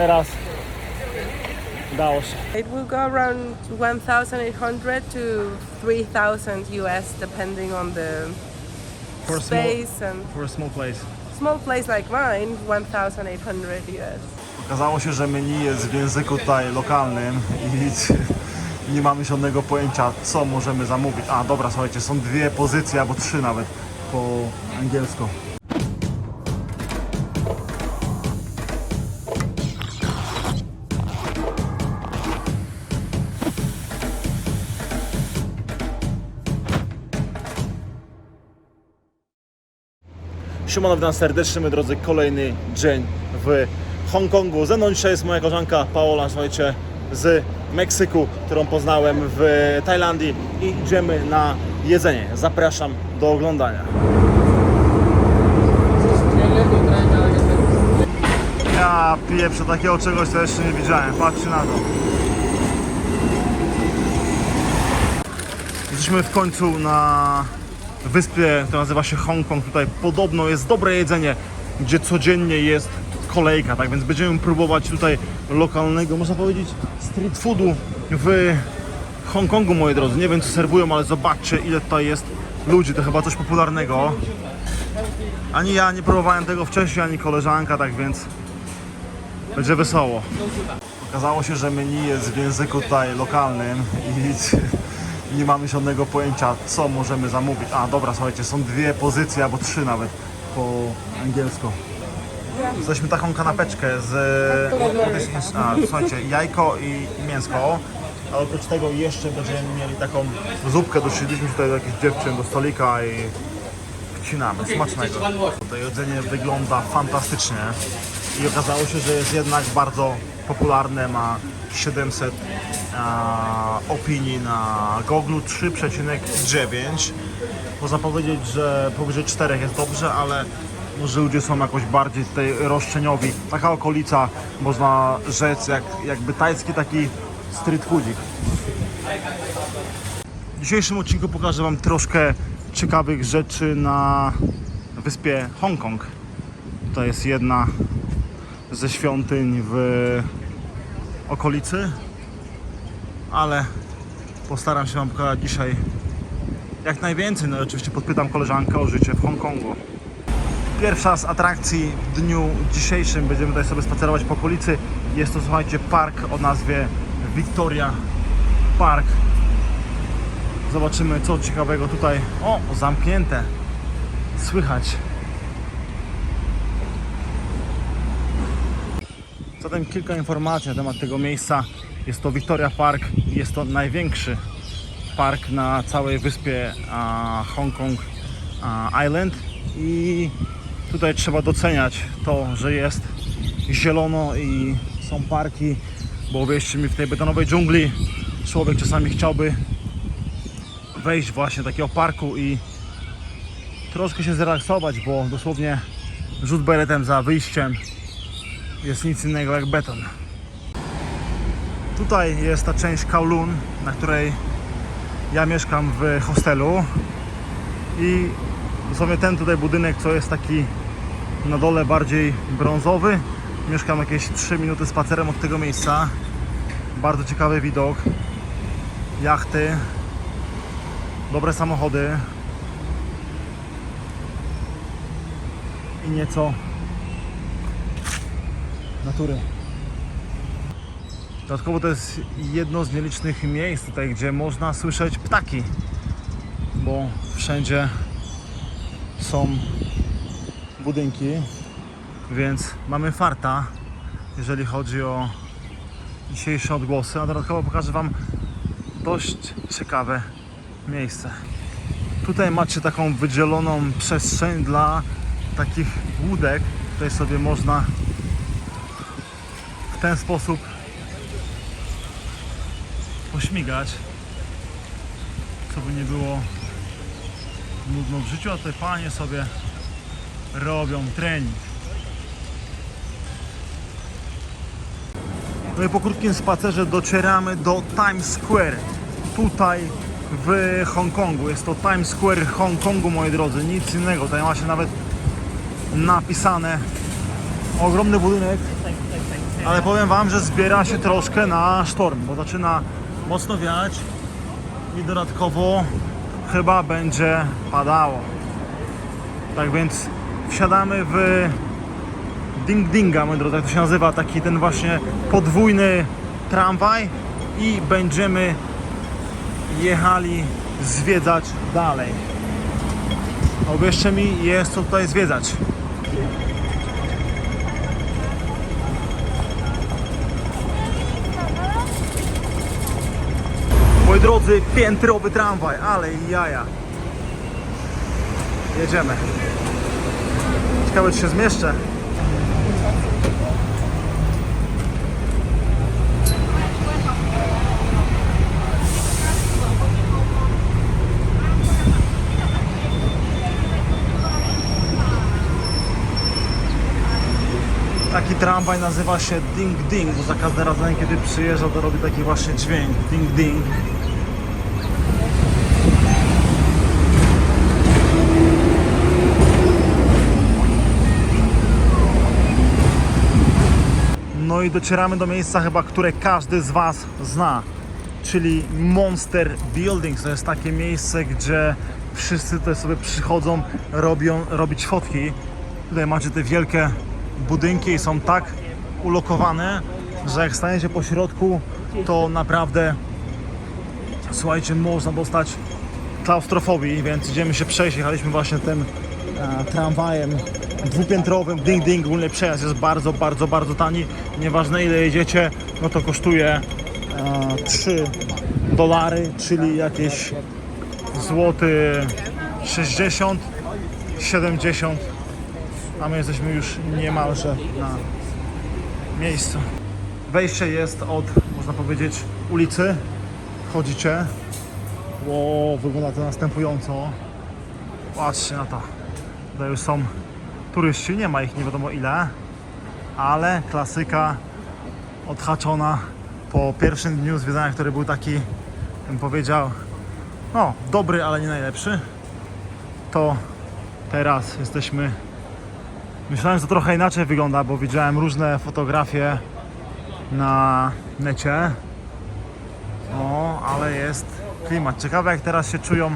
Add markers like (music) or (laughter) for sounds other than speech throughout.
teraz udało się. It will go around 1,800 to 3,000 US, depending on the For a small, space and for a small place. small place like mine, 1,800 US. Okazało się, że menu jest w języku tutaj lokalnym i (laughs) nie mamy żadnego pojęcia, co możemy zamówić. A dobra, słuchajcie, są dwie pozycje, albo trzy nawet po angielsku. Siemano, witam serdecznie, moi drodzy, kolejny dzień w Hongkongu. Ze mną dzisiaj jest moja koleżanka Paola, słuchajcie, z Meksyku, którą poznałem w Tajlandii i idziemy na jedzenie. Zapraszam do oglądania. Ja pieprzę takiego czegoś, co jeszcze nie widziałem. Patrzcie na to. Jesteśmy w końcu na wyspie, która nazywa się Hongkong. Tutaj podobno jest dobre jedzenie, gdzie codziennie jest kolejka, tak więc będziemy próbować tutaj lokalnego, można powiedzieć, street foodu w Hongkongu, moi drodzy. Nie wiem, co serwują, ale zobaczcie, ile tutaj jest ludzi. To chyba coś popularnego. Ani ja nie próbowałem tego wcześniej, ani koleżanka, tak więc będzie wesoło. Okazało się, że menu jest w języku tutaj lokalnym i nie mamy żadnego pojęcia, co możemy zamówić. A dobra, słuchajcie, są dwie pozycje, albo trzy nawet po angielsku. Jesteśmy taką kanapeczkę z. A, słuchajcie, jajko i mięsko. A oprócz tego jeszcze będziemy mieli taką zupkę. Doszliśmy tutaj do jakichś dziewczyn do stolika i wcinamy. Smacznego. To jedzenie wygląda fantastycznie i okazało się, że jest jednak bardzo popularne. Ma 700 a, opinii na Google 3,9. Można powiedzieć, że powyżej 4 jest dobrze, ale może ludzie są jakoś bardziej tutaj roszczeniowi. Taka okolica, można rzec, jak, jakby tajski taki street foodzik. W dzisiejszym odcinku pokażę Wam troszkę ciekawych rzeczy na wyspie Hongkong. To jest jedna ze świątyń w okolicy, ale postaram się Wam pokazać dzisiaj jak najwięcej. No i oczywiście podpytam koleżankę o życie w Hongkongu. Pierwsza z atrakcji w dniu dzisiejszym, będziemy tutaj sobie spacerować po okolicy. Jest to, słuchajcie, park o nazwie Victoria Park. Zobaczymy co ciekawego tutaj. O, zamknięte. Słychać. Zatem kilka informacji na temat tego miejsca. Jest to Victoria Park. Jest to największy park na całej wyspie Hongkong Island i tutaj trzeba doceniać to, że jest zielono i są parki, bo wierzcie mi w tej betonowej dżungli człowiek czasami chciałby wejść właśnie do takiego parku i troszkę się zrelaksować, bo dosłownie rzut beretem za wyjściem jest nic innego jak beton. Tutaj jest ta część Kowloon, na której ja mieszkam w hostelu i dosłownie ten tutaj budynek, co jest taki na dole bardziej brązowy. Mieszkam jakieś 3 minuty spacerem od tego miejsca. Bardzo ciekawy widok. Jachty, dobre samochody i nieco natury. Dodatkowo to jest jedno z nielicznych miejsc tutaj, gdzie można słyszeć ptaki, bo wszędzie są budynki, więc mamy farta, jeżeli chodzi o dzisiejsze odgłosy, a dodatkowo pokażę Wam dość ciekawe miejsce. Tutaj macie taką wydzieloną przestrzeń dla takich łódek. Tutaj sobie można w ten sposób pośmigać, co by nie było nudno w życiu, a tutaj panie sobie robią trening. No i po krótkim spacerze docieramy do Times Square. Tutaj w Hongkongu. Jest to Times Square Hongkongu, moi drodzy. Nic innego. Tutaj ma się nawet napisane ogromny budynek Ale powiem Wam, że zbiera się troszkę na sztorm, bo zaczyna mocno wiać i dodatkowo chyba będzie padało. Tak więc wsiadamy w Ding Dinga, moi drodzy, jak to się nazywa, taki ten właśnie podwójny tramwaj i będziemy jechali zwiedzać dalej. Uwierzcie mi, jest co tutaj zwiedzać. Moi drodzy, piętrowy tramwaj, ale jaja. Jedziemy. Ciekawe, czy się zmieszczę. Taki tramwaj nazywa się Ding Ding, bo za każdym razem kiedy przyjeżdża to robi taki właśnie dźwięk Ding Ding. No i docieramy do miejsca chyba, które każdy z Was zna, czyli Monster Buildings. To jest takie miejsce, gdzie wszyscy tutaj sobie przychodzą, robią, robić fotki. Tutaj macie te wielkie budynki i są tak ulokowane, że jak staniecie po środku, to naprawdę słuchajcie, można dostać klaustrofobii, więc idziemy się przejść. Jechaliśmy właśnie tym e, tramwajem dwupiętrowym, ding ding, ogólnie przejazd jest bardzo, bardzo, bardzo tani. Nieważne ile jedziecie, no to kosztuje e, 3 dolary, czyli jakieś złoty 60, 70, a my jesteśmy już niemalże na miejscu. Wejście jest od, można powiedzieć, ulicy. Wchodzicie. Ło, wygląda to następująco. Patrzcie na to. Tutaj już są turyści, nie ma ich nie wiadomo ile, ale klasyka odhaczona po pierwszym dniu zwiedzania, który był taki, bym powiedział, no, dobry, ale nie najlepszy. To teraz jesteśmy. Myślałem, że to trochę inaczej wygląda, bo widziałem różne fotografie na necie. No, ale jest klimat. Ciekawe jak teraz się czują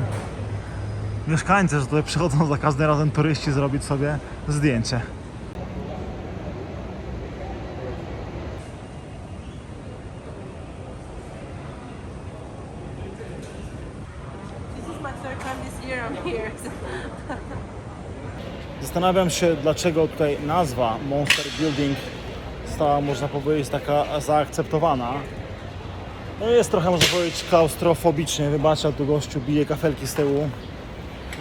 mieszkańcy, że tutaj przychodzą za każdym razem turyści zrobić sobie zdjęcie. Zastanawiam się, dlaczego tutaj nazwa Monster Building stała, można powiedzieć, taka zaakceptowana. No jest trochę, można powiedzieć, klaustrofobicznie. Wybaczcie, tu gościu bije kafelki z tyłu.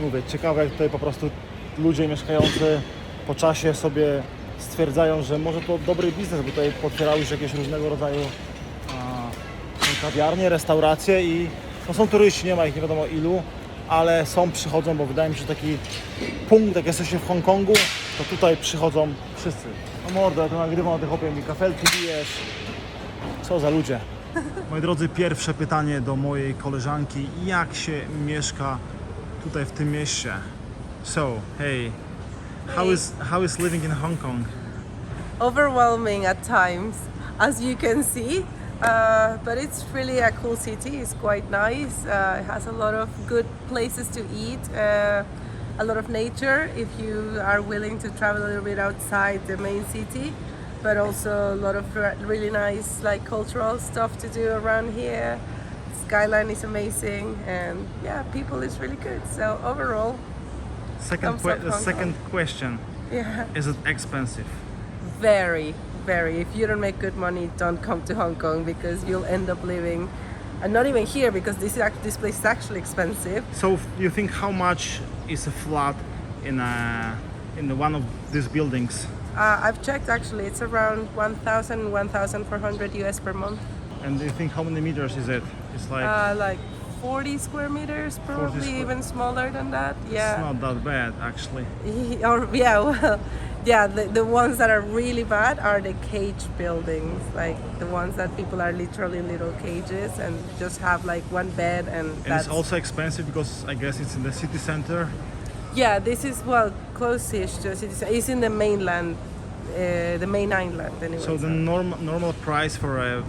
Mówię, ciekawe jak tutaj po prostu ludzie mieszkający po czasie sobie stwierdzają, że może to dobry biznes, bo tutaj potwierały się jakieś różnego rodzaju a, kawiarnie, restauracje i no są turyści, nie ma ich nie wiadomo ilu, ale są, przychodzą, bo wydaje mi się, że taki punkt, jak jesteście w Hongkongu, to tutaj przychodzą wszyscy. No mordo, ja to nagrywam, a ty chłopie mi kafelki bijesz. Co za ludzie. (laughs) Moi drodzy, pierwsze pytanie do mojej koleżanki. Jak się mieszka tutaj w tym mieście? So, hey, how is, how is living in Hong Kong? Overwhelming at times, as you can see. Uh, but it's really a cool city. It's quite nice. Uh, it has a lot of good places to eat. Uh, a lot of nature if you are willing to travel a little bit outside the main city. But also a lot of really nice like cultural stuff to do around here. Skyline is amazing, and yeah, people is really good. So overall, Second, que- Hong second question, yeah. is it expensive? Very, very. If you don't make good money, don't come to Hong Kong because you'll end up living, and not even here because this this place is actually expensive. So you think how much is a flat in a in the one of these buildings? Uh, I've checked actually; it's around 1,000, 1,400 US per month. And do you think how many meters is it? It's like Uh, like 40 square meters, probably square- even smaller than that. Yeah, it's not that bad actually. (laughs) or yeah, well, yeah. The, the ones that are really bad are the cage buildings, like the ones that people are literally in little cages and just have like one bed and And that's it's also expensive because I guess it's in the city center. Yeah, this is well close-ish to city. center. It's in the mainland uh, the main island. Anyway. So the norm, normal price for a,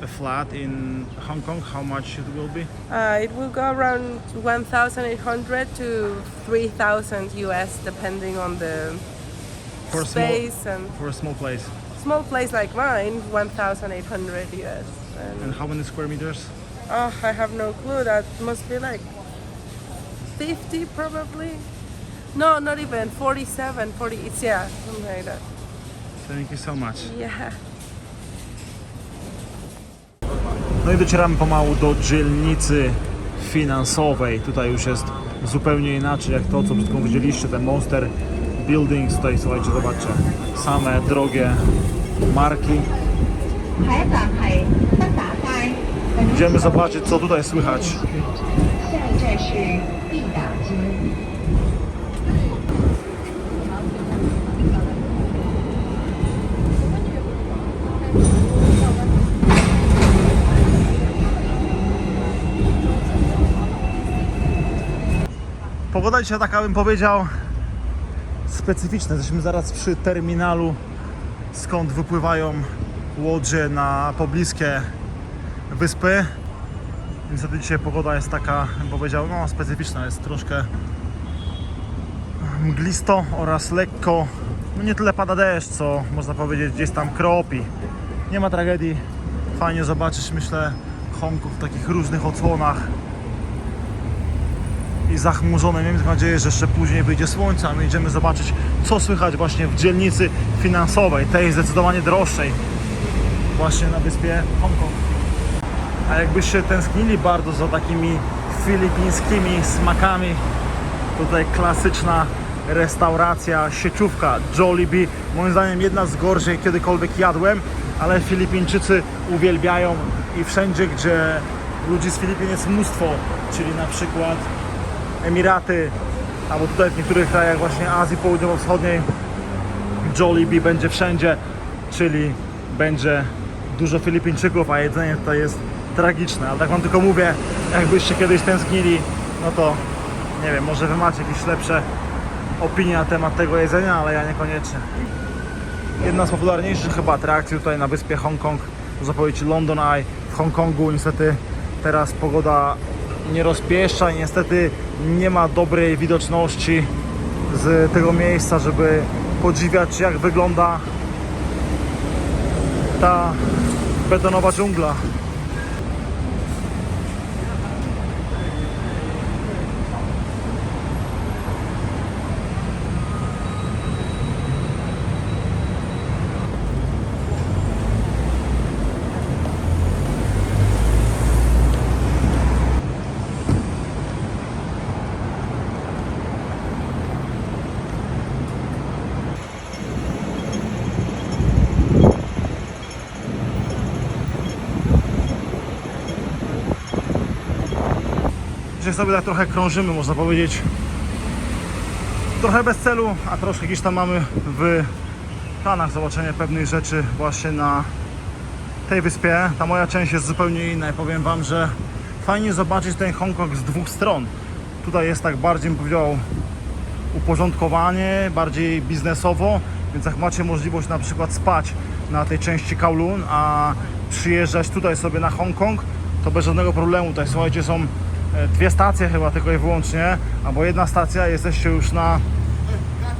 a flat in Hong Kong, how much it will be? Uh, it will go around 1,800 to 3,000 US, depending on the For a small, space and for a small place. small place like mine, 1,800 US. And, And how many square meters? oh, I have no clue. That must be like 50 probably. No, not even 47, 40. It's yeah, something like that. Thank you so much. Yeah. No i docieramy pomału do dzielnicy finansowej. Tutaj już jest zupełnie inaczej jak to, co przed widzieliście, ten Monster Buildings. Tutaj, słuchajcie, zobaczcie, same drogie marki. Idziemy zobaczyć, co tutaj słychać. Pogoda dzisiaj taka bym powiedział specyficzna. Jesteśmy zaraz przy terminalu, skąd wypływają łodzie na pobliskie wyspy. Niestety dzisiaj pogoda jest taka, bym powiedział, no specyficzna. Jest troszkę mglisto oraz lekko, no nie tyle pada deszcz, co można powiedzieć gdzieś tam kropi. Nie ma tragedii. Fajnie zobaczyć, myślę, Hongkong w takich różnych odsłonach zachmurzone. Miejmy nadzieję, że jeszcze później wyjdzie słońce, a my idziemy zobaczyć, co słychać właśnie w dzielnicy finansowej, tej zdecydowanie droższej, właśnie na wyspie Hongkong. A jakbyście tęsknili bardzo za takimi filipińskimi smakami, tutaj klasyczna restauracja, sieciówka Jollibee, moim zdaniem jedna z jakie kiedykolwiek jadłem, ale Filipińczycy uwielbiają i wszędzie, gdzie ludzi z Filipin jest mnóstwo, czyli na przykład Emiraty, albo tutaj w niektórych krajach właśnie Azji Południowo-Wschodniej Jollibee będzie wszędzie, czyli będzie dużo Filipińczyków, a jedzenie tutaj jest tragiczne. Ale tak wam tylko mówię, jakbyście kiedyś tęsknili, no to nie wiem, może wy macie jakieś lepsze opinie na temat tego jedzenia, ale ja niekoniecznie. Jedna z popularniejszych chyba atrakcji tutaj na wyspie Hongkong, można powiedzieć London Eye w Hongkongu. Niestety teraz pogoda nie rozpieszcza i niestety nie ma dobrej widoczności z tego miejsca, żeby podziwiać jak wygląda ta betonowa dżungla. Dzisiaj sobie tak trochę krążymy, można powiedzieć. Trochę bez celu, a troszkę gdzieś tam mamy w planach zobaczenie pewnych rzeczy właśnie na tej wyspie. Ta moja część jest zupełnie inna i powiem Wam, że fajnie zobaczyć ten Hongkong z dwóch stron. Tutaj jest tak bardziej, bym powiedział, uporządkowanie, bardziej biznesowo, więc jak macie możliwość na przykład spać na tej części Kowloon, a przyjeżdżać tutaj sobie na Hongkong, to bez żadnego problemu. Tutaj słuchajcie, są dwie stacje chyba tylko i wyłącznie, albo jedna stacja, jesteście już na,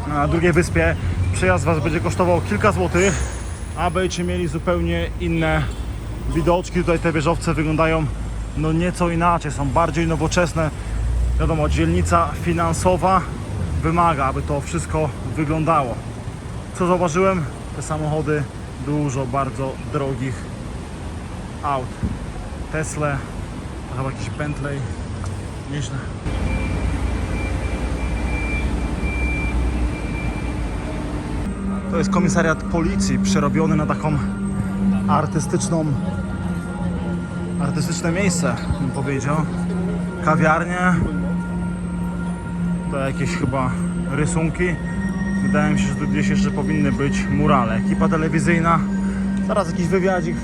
na drugiej wyspie. Przejazd Was będzie kosztował kilka złotych, a będziecie mieli zupełnie inne widoczki. Tutaj te wieżowce wyglądają no nieco inaczej, są bardziej nowoczesne. Wiadomo, dzielnica finansowa wymaga, aby to wszystko wyglądało. Co zauważyłem? Te samochody dużo bardzo drogich aut. Tesla, chyba jakiś Bentley. Nieźle. To jest komisariat policji przerobiony na taką artystyczną artystyczne miejsce, bym powiedział. Kawiarnie, to jakieś chyba rysunki. Wydaje mi się, że tu gdzieś jeszcze powinny być murale. Ekipa telewizyjna. Zaraz jakiś wywiadzik.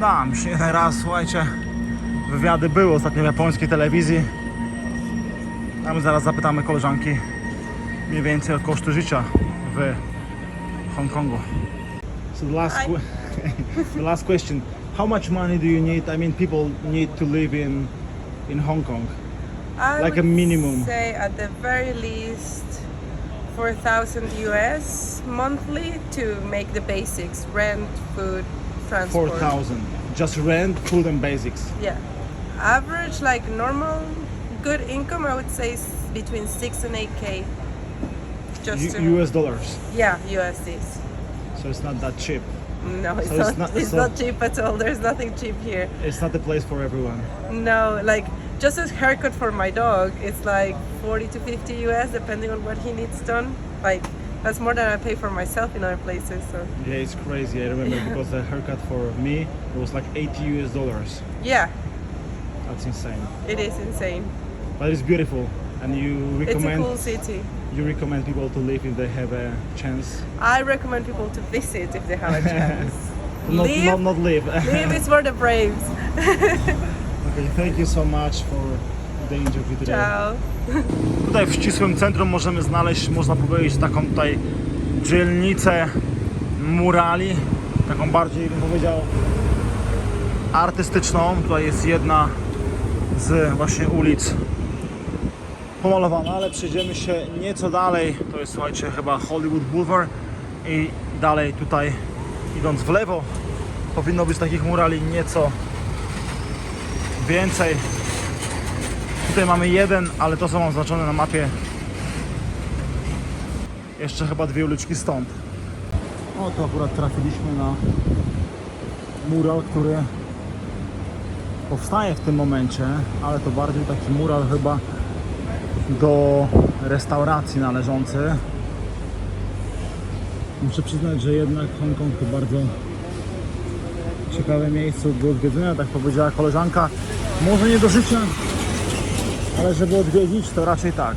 Dam, nie jeden raz, słuchajcie. Wywiady były ostatnio w japońskiej telewizji. My zaraz zapytamy koleżanki mniej więcej o koszty życia w Hongkongu. So the last, (laughs) the last question: How much money do you need? I mean, people need to live in in Hong Kong. I Like a minimum. Say at the very least, four thousand US monthly to make the basics: rent, food, transport. Four thousand. Just rent, food, and basics. Yeah, average like normal good income, I would say between six and eight k. Just U- U.S. dollars. yeah, USDs. So it's not that cheap. No, it's So not. it's not- (laughs) it's so- not cheap at all. There's nothing cheap here. It's not the place for everyone. No, like just a haircut for my dog, it's like 40 to 50 US depending on what he needs done. Like that's more than I pay for myself in other places. So Yeah, it's crazy. I remember (laughs) because the haircut for me it was like 80 US dollars. yeah, That's insane. it is insane. But it's beautiful, and you It's a recommend cool city. you recommend people to live if they have a chance. I recommend people to visit if they have a chance. (laughs) Not Live, not, not live. (laughs) live is for the braves. (laughs) okay, thank you so much for the interview today. Ciao. Tutaj w ścisłym centrum możemy znaleźć, można powiedzieć, taką tutaj dzielnicę murali, taką bardziej bym powiedział artystyczną. Tutaj jest jedna z właśnie ulic pomalowana, ale przejdziemy się nieco dalej. To jest słuchajcie chyba Hollywood Boulevard i dalej tutaj idąc w lewo powinno być takich murali nieco więcej. Tutaj mamy jeden, ale to są oznaczone na mapie. Jeszcze chyba dwie uliczki stąd. O, to akurat trafiliśmy na mural, który powstaje w tym momencie, ale to bardziej taki mural chyba do restauracji należący. Muszę przyznać, że jednak Hongkong to bardzo ciekawe miejsce do odwiedzenia, tak powiedziała koleżanka. Może nie do życia, ale żeby odwiedzić, to raczej tak.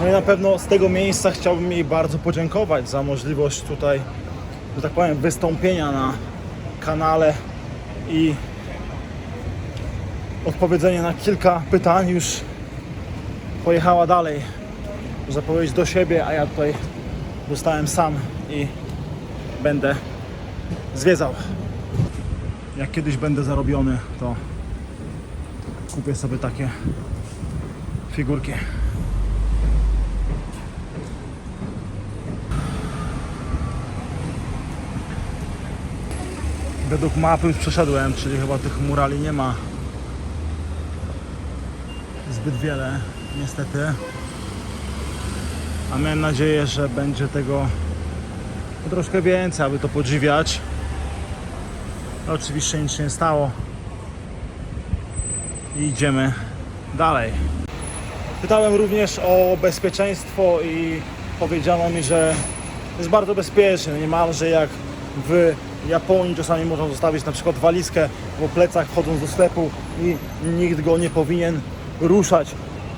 No i na pewno z tego miejsca chciałbym jej bardzo podziękować za możliwość tutaj, że tak powiem, wystąpienia na kanale i odpowiedzenie na kilka pytań. Już pojechała dalej, można powiedzieć, do siebie, a ja tutaj zostałem sam i będę zwiedzał. Jak kiedyś będę zarobiony, to kupię sobie takie figurki. Według mapy już przeszedłem, czyli chyba tych murali nie ma zbyt wiele, niestety. A miałem nadzieję, że będzie tego troszkę więcej, aby to podziwiać. No, oczywiście nic się nie stało. I idziemy dalej. Pytałem również o bezpieczeństwo i powiedziano mi, że jest bardzo bezpieczne, niemalże jak w Japonii czasami można zostawić na przykład walizkę po plecach wchodząc do sklepu i nikt go nie powinien ruszać,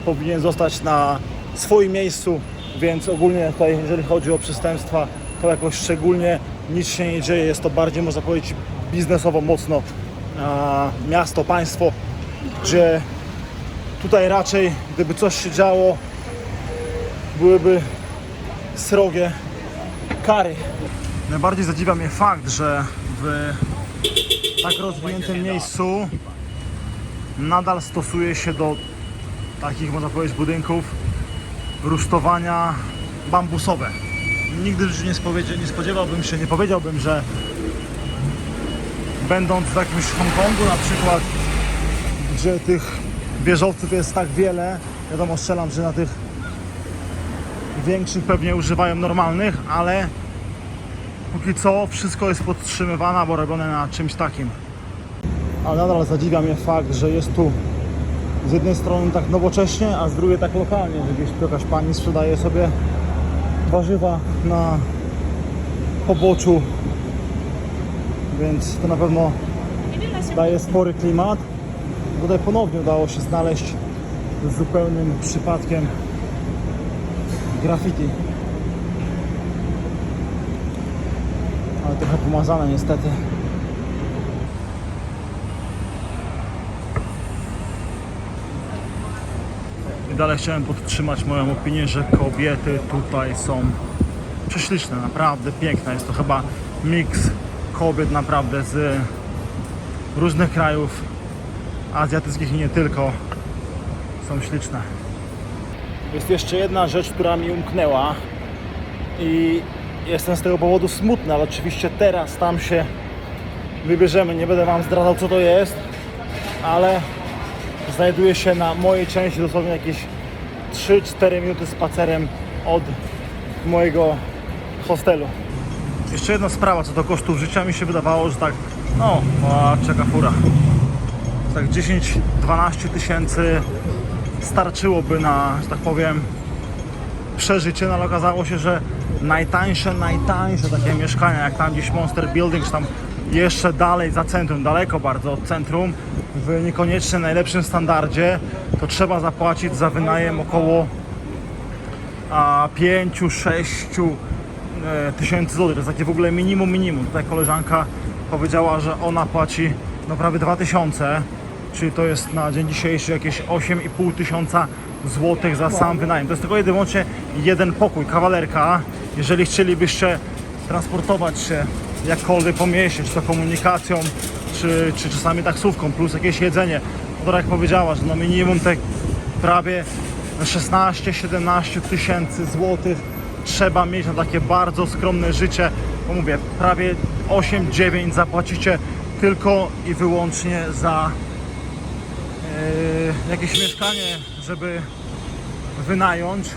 powinien zostać na swoim miejscu, więc ogólnie tutaj jeżeli chodzi o przestępstwa to jakoś szczególnie nic się nie dzieje, jest to bardziej można powiedzieć biznesowo mocno miasto, państwo, gdzie tutaj raczej gdyby coś się działo byłyby srogie kary. Najbardziej zadziwia mnie fakt, że w tak rozwiniętym miejscu nadal stosuje się do takich, można powiedzieć, budynków rusztowania bambusowe. Nigdy w życiu nie, nie spodziewałbym się, nie powiedziałbym, że będąc w jakimś Hongkongu na przykład, gdzie tych wieżowców jest tak wiele, wiadomo, strzelam, że na tych większych pewnie używają normalnych, ale póki co wszystko jest podtrzymywane albo robione na czymś takim. Ale nadal zadziwia mnie fakt, że jest tu z jednej strony tak nowocześnie, a z drugiej tak lokalnie, że gdzieś jakaś pani sprzedaje sobie warzywa na poboczu, więc to na pewno daje spory klimat. Tutaj ponownie udało się znaleźć zupełnym przypadkiem graffiti. Ale trochę pomazane niestety. Dalej chciałem podtrzymać moją opinię, że kobiety tutaj są prześliczne, naprawdę piękne. Jest to chyba miks kobiet naprawdę z różnych krajów azjatyckich i nie tylko. Są śliczne. Jest jeszcze jedna rzecz, która mi umknęła i jestem z tego powodu smutny, ale oczywiście teraz tam się wybierzemy. Nie będę Wam zdradzał co to jest, ale znajduje się na mojej części dosłownie jakieś 3-4 minuty spacerem od mojego hostelu. Jeszcze jedna sprawa co do kosztów życia. Mi się wydawało, że tak, no, o, czeka fura. Tak 10-12 tysięcy starczyłoby na, że tak powiem, przeżycie, no ale okazało się, że najtańsze, najtańsze takie mieszkania, jak tam gdzieś Monster Building, czy tam jeszcze dalej za centrum, daleko bardzo od centrum, w niekoniecznie najlepszym standardzie, to trzeba zapłacić za wynajem około a 5-6 e, tysięcy złotych. To jest takie w ogóle minimum, minimum. Tutaj koleżanka powiedziała, że ona płaci no prawie 2000, czyli to jest na dzień dzisiejszy jakieś 8,5 tysiąca złotych za sam wynajem. To jest tylko jedynie jeden pokój, kawalerka. Jeżeli chcielibyście transportować się jakkolwiek po mieście, czy to komunikacją, czy, czy czasami taksówką, plus jakieś jedzenie, no jak powiedziała, że no minimum te prawie 16-17 tysięcy złotych trzeba mieć na takie bardzo skromne życie. Bo mówię, prawie 8-9 zapłacicie tylko i wyłącznie za yy, jakieś mieszkanie, żeby wynająć.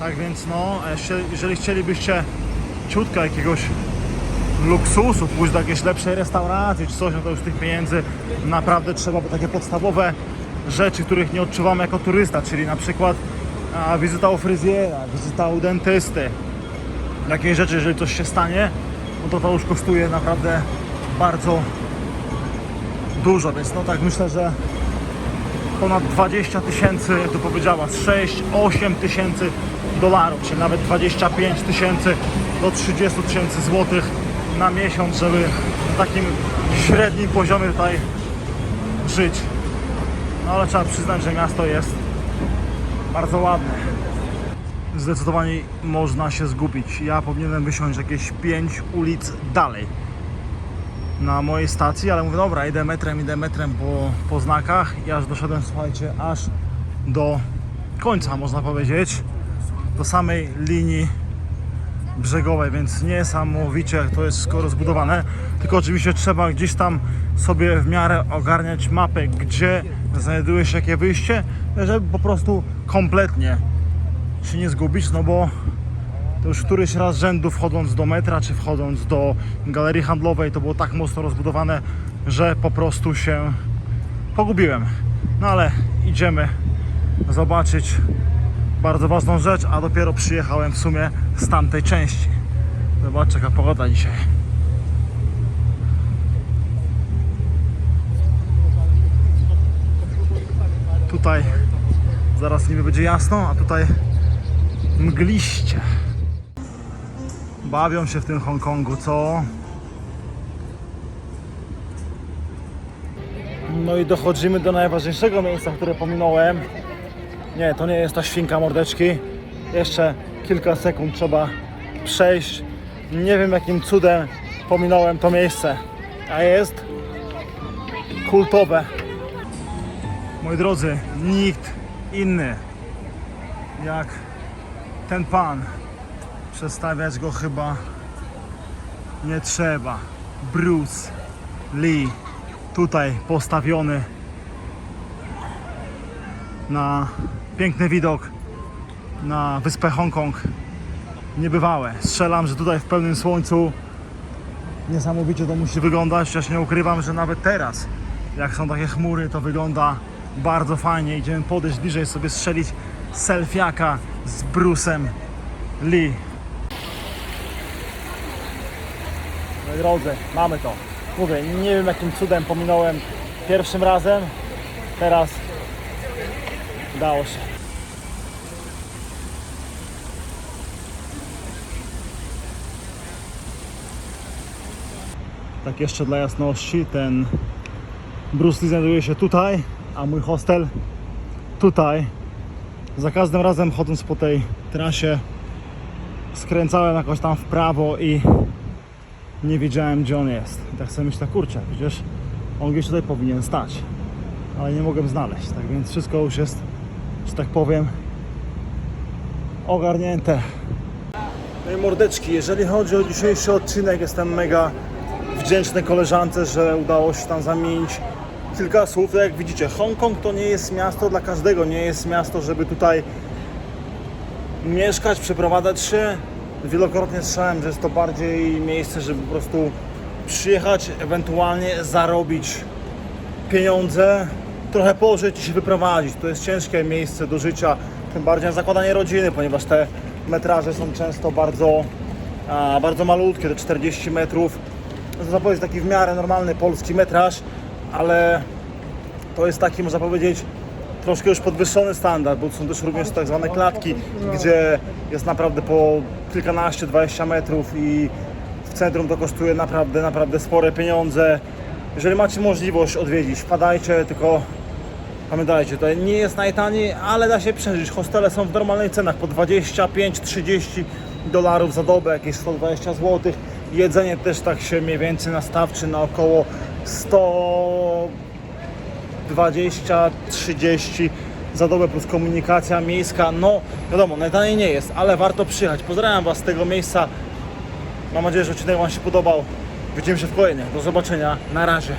Tak więc no, jeszcze- jeżeli chcielibyście ciutka jakiegoś luksusu, pójść do jakiejś lepszej restauracji czy coś, no to już tych pieniędzy naprawdę trzeba, bo takie podstawowe rzeczy, których nie odczuwamy jako turysta, czyli na przykład a, wizyta u fryzjera, wizyta u dentysty, jakieś rzeczy, jeżeli coś się stanie, no to to już kosztuje naprawdę bardzo dużo, więc no tak myślę, że ponad 20 tysięcy, tu powiedziała, 6-8 tysięcy dolarów, czyli nawet 25 tysięcy do 30 tysięcy złotych na miesiąc, żeby na takim średnim poziomie tutaj żyć. No ale trzeba przyznać, że miasto jest bardzo ładne. Zdecydowanie można się zgubić. Ja powinienem wysiąść jakieś 5 ulic dalej na mojej stacji, ale mówię, dobra, idę metrem, idę metrem po, po znakach i aż doszedłem, słuchajcie, aż do końca, można powiedzieć, do samej linii brzegowej, więc niesamowicie to jest wszystko rozbudowane, tylko oczywiście trzeba gdzieś tam sobie w miarę ogarniać mapę, gdzie znajduje się jakie wyjście, żeby po prostu kompletnie się nie zgubić, no bo to już któryś raz rzędu wchodząc do metra, czy wchodząc do galerii handlowej, to było tak mocno rozbudowane, że po prostu się pogubiłem. No ale idziemy zobaczyć bardzo ważną rzecz, a dopiero przyjechałem w sumie z tamtej części. Zobaczcie jaka pogoda dzisiaj. Tutaj zaraz niby będzie jasno, a tutaj mgliście. Bawią się w tym Hongkongu, co? No i dochodzimy do najważniejszego miejsca, które pominąłem. Nie, to nie jest ta świnka mordeczki. Jeszcze kilka sekund trzeba przejść. Nie wiem jakim cudem pominąłem to miejsce. A jest kultowe. Moi drodzy, nikt inny jak ten pan. Przedstawiać go chyba nie trzeba. Bruce Lee tutaj postawiony na piękny widok na wyspę Hongkong. Niebywałe. Strzelam, że tutaj w pełnym słońcu niesamowicie to musi wyglądać. Ja nie ukrywam, że nawet teraz, jak są takie chmury, to wygląda bardzo fajnie. Idziemy podejść bliżej, sobie strzelić selfiaka z Bruce'em Lee. Moi drodzy, mamy to. Mówię, nie wiem jakim cudem pominąłem pierwszym razem. Teraz udało się. Tak jeszcze dla jasności, ten Bruce Lee znajduje się tutaj, a mój hostel tutaj. Za każdym razem chodząc po tej trasie skręcałem jakoś tam w prawo i nie wiedziałem gdzie on jest. I tak sobie myślę, kurczę, przecież on gdzieś tutaj powinien stać. Ale nie mogłem znaleźć, tak więc wszystko już jest, że tak powiem, ogarnięte. No i mordeczki, jeżeli chodzi o dzisiejszy odcinek, jestem mega wdzięczny koleżance, że udało się tam zamienić kilka słów. Tak jak widzicie, Hongkong to nie jest miasto dla każdego, nie jest miasto, żeby tutaj mieszkać, przeprowadzać się. Wielokrotnie słyszałem, że jest to bardziej miejsce, żeby po prostu przyjechać, ewentualnie zarobić pieniądze, trochę pożyć i się wyprowadzić. To jest ciężkie miejsce do życia, tym bardziej na zakładanie rodziny, ponieważ te metraże są często bardzo, bardzo malutkie, te 40 metrów. Można powiedzieć taki w miarę normalny polski metraż, ale to jest taki, można powiedzieć, troszkę już podwyższony standard, bo są też również tak zwane klatki, gdzie jest naprawdę po kilkanaście, 20 metrów i w centrum to kosztuje naprawdę, naprawdę spore pieniądze. Jeżeli macie możliwość odwiedzić, wpadajcie, tylko pamiętajcie, tutaj nie jest najtaniej, ale da się przeżyć. Hostele są w normalnych cenach po 25-30 dolarów za dobę, jakieś 120 zł. Jedzenie też tak się mniej więcej nastawczy na około 100 20-30 za dobę plus komunikacja miejska. No wiadomo, najtaniej nie jest, ale warto przyjechać. Pozdrawiam Was z tego miejsca. Mam nadzieję, że odcinek Wam się podobał. Widzimy się w kolejnym. Do zobaczenia. Na razie.